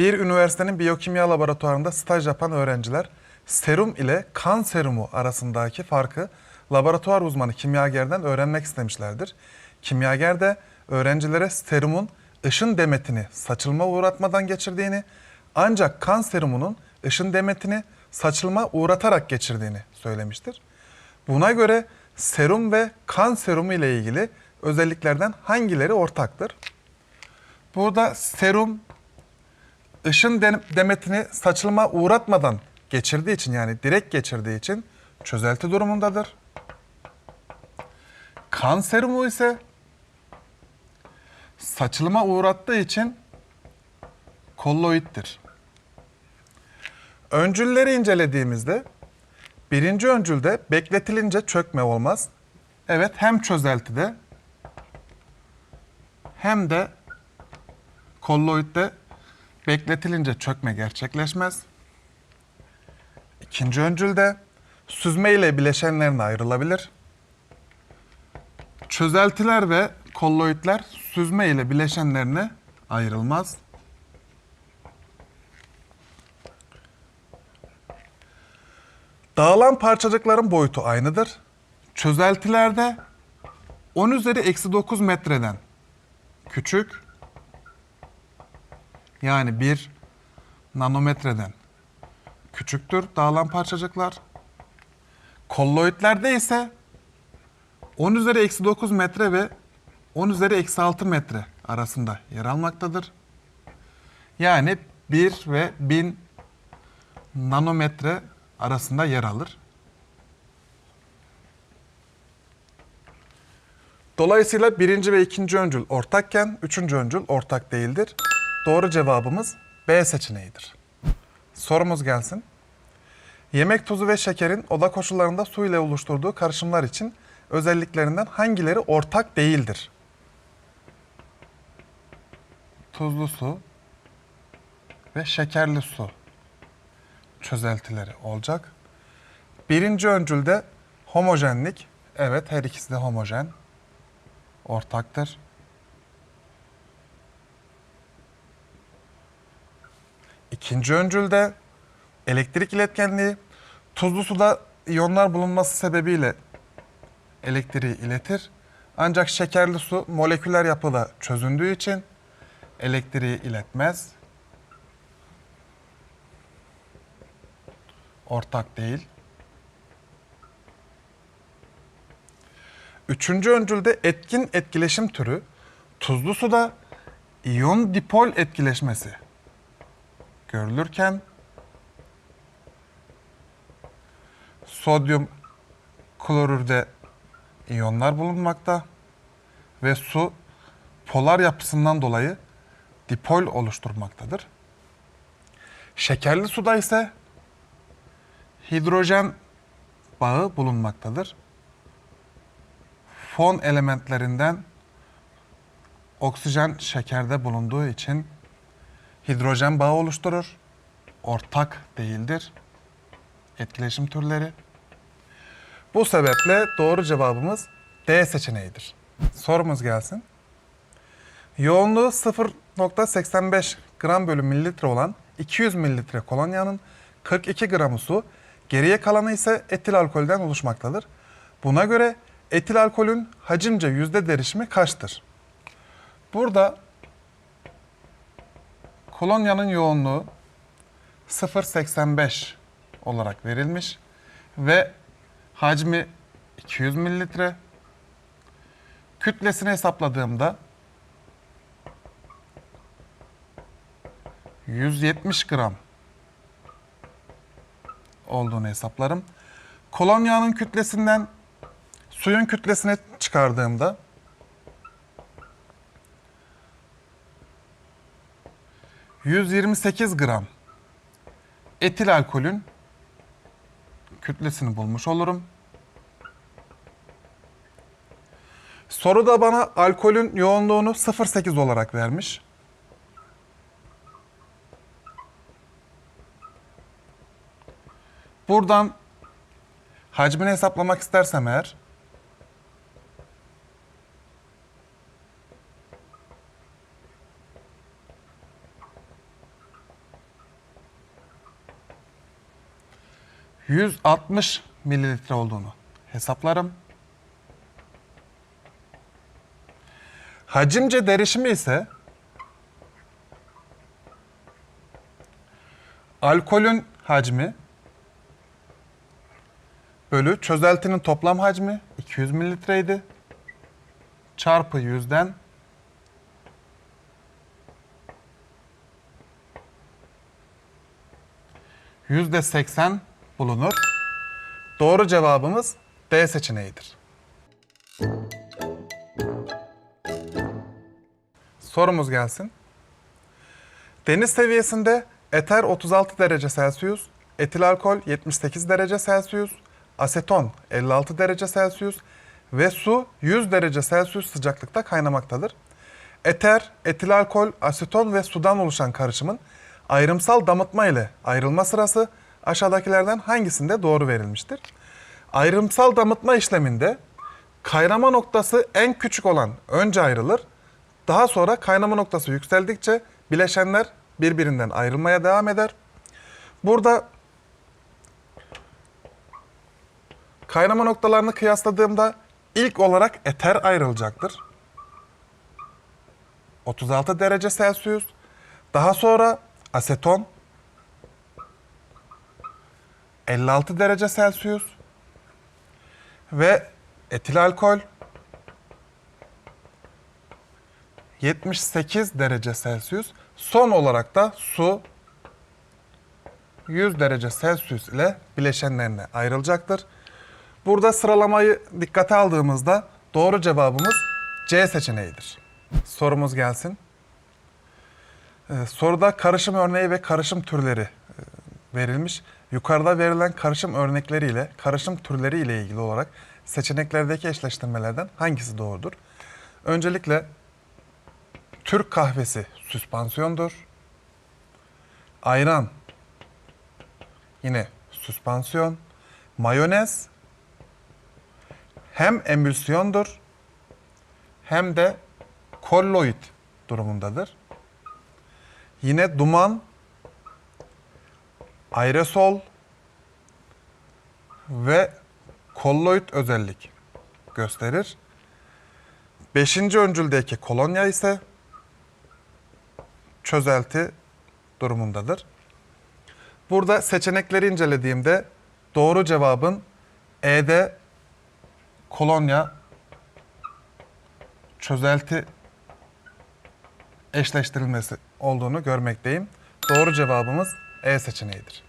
Bir üniversitenin biyokimya laboratuvarında staj yapan öğrenciler serum ile kan serumu arasındaki farkı laboratuvar uzmanı kimyagerden öğrenmek istemişlerdir. Kimyager de öğrencilere serumun ışın demetini saçılma uğratmadan geçirdiğini ancak kan serumunun ışın demetini saçılma uğratarak geçirdiğini söylemiştir. Buna göre serum ve kan serumu ile ilgili özelliklerden hangileri ortaktır? Burada serum ışın de- demetini saçılma uğratmadan geçirdiği için yani direkt geçirdiği için çözelti durumundadır. Kan serumu ise saçılıma uğrattığı için kolloiddir. Öncülleri incelediğimizde birinci öncülde bekletilince çökme olmaz. Evet hem çözeltide hem de kolloidde bekletilince çökme gerçekleşmez. İkinci öncülde süzme ile bileşenlerine ayrılabilir. Çözeltiler ve kolloidler süzme ile bileşenlerine ayrılmaz. Dağılan parçacıkların boyutu aynıdır. Çözeltilerde 10 üzeri eksi 9 metreden küçük yani 1 nanometreden küçüktür dağılan parçacıklar. Kolloidlerde ise 10 üzeri eksi 9 metre ve 10 üzeri eksi 6 metre arasında yer almaktadır. Yani 1 ve 1000 nanometre arasında yer alır. Dolayısıyla birinci ve ikinci öncül ortakken üçüncü öncül ortak değildir. Doğru cevabımız B seçeneğidir. Sorumuz gelsin. Yemek tuzu ve şekerin oda koşullarında su ile oluşturduğu karışımlar için özelliklerinden hangileri ortak değildir? Tuzlu su ve şekerli su çözeltileri olacak. Birinci öncülde homojenlik. Evet her ikisi de homojen. Ortaktır. İkinci öncülde elektrik iletkenliği. Tuzlu suda iyonlar bulunması sebebiyle elektriği iletir. Ancak şekerli su moleküler yapıda çözündüğü için elektriği iletmez. Ortak değil. Üçüncü öncülde etkin etkileşim türü tuzlu suda iyon dipol etkileşmesi görülürken sodyum klorürde iyonlar bulunmakta ve su polar yapısından dolayı dipol oluşturmaktadır. Şekerli suda ise hidrojen bağı bulunmaktadır. Fon elementlerinden oksijen şekerde bulunduğu için hidrojen bağı oluşturur. Ortak değildir. Etkileşim türleri. Bu sebeple doğru cevabımız D seçeneğidir. Sorumuz gelsin. Yoğunluğu 0.85 gram bölü mililitre olan 200 mililitre kolonyanın 42 gramı su, geriye kalanı ise etil alkolden oluşmaktadır. Buna göre etil alkolün hacimce yüzde derişimi kaçtır? Burada kolonyanın yoğunluğu 0.85 olarak verilmiş ve hacmi 200 mililitre. Kütlesini hesapladığımda 170 gram olduğunu hesaplarım. Kolonyanın kütlesinden suyun kütlesini çıkardığımda ...128 gram etil alkolün kütlesini bulmuş olurum. Soruda bana alkolün yoğunluğunu 0.8 olarak vermiş. Buradan hacmini hesaplamak istersem eğer 160 mililitre olduğunu hesaplarım. Hacimce derişimi ise alkolün hacmi bölü çözeltinin toplam hacmi 200 mililitreydi. Çarpı yüzden yüzde 80 bulunur. Doğru cevabımız D seçeneğidir. Sorumuz gelsin. Deniz seviyesinde eter 36 derece Celsius, etil alkol 78 derece Celsius, aseton 56 derece Celsius ve su 100 derece Celsius sıcaklıkta kaynamaktadır. Eter, etil alkol, aseton ve sudan oluşan karışımın ayrımsal damıtma ile ayrılma sırası aşağıdakilerden hangisinde doğru verilmiştir? Ayrımsal damıtma işleminde kaynama noktası en küçük olan önce ayrılır. Daha sonra kaynama noktası yükseldikçe bileşenler birbirinden ayrılmaya devam eder. Burada kaynama noktalarını kıyasladığımda ilk olarak eter ayrılacaktır. 36 derece Celsius. Daha sonra aseton 56 derece Celsius ve etil alkol 78 derece Celsius. Son olarak da su 100 derece Celsius ile bileşenlerine ayrılacaktır. Burada sıralamayı dikkate aldığımızda doğru cevabımız C seçeneğidir. Sorumuz gelsin. Ee, soruda karışım örneği ve karışım türleri e, verilmiş. Yukarıda verilen karışım örnekleriyle karışım türleri ile ilgili olarak seçeneklerdeki eşleştirmelerden hangisi doğrudur? Öncelikle Türk kahvesi süspansiyondur. Ayran yine süspansiyon. Mayonez hem emülsiyondur hem de kolloid durumundadır. Yine duman, aerosol ve kolloid özellik gösterir. Beşinci öncüldeki kolonya ise çözelti durumundadır. Burada seçenekleri incelediğimde doğru cevabın E'de kolonya çözelti eşleştirilmesi olduğunu görmekteyim. Doğru cevabımız E seçeneğidir.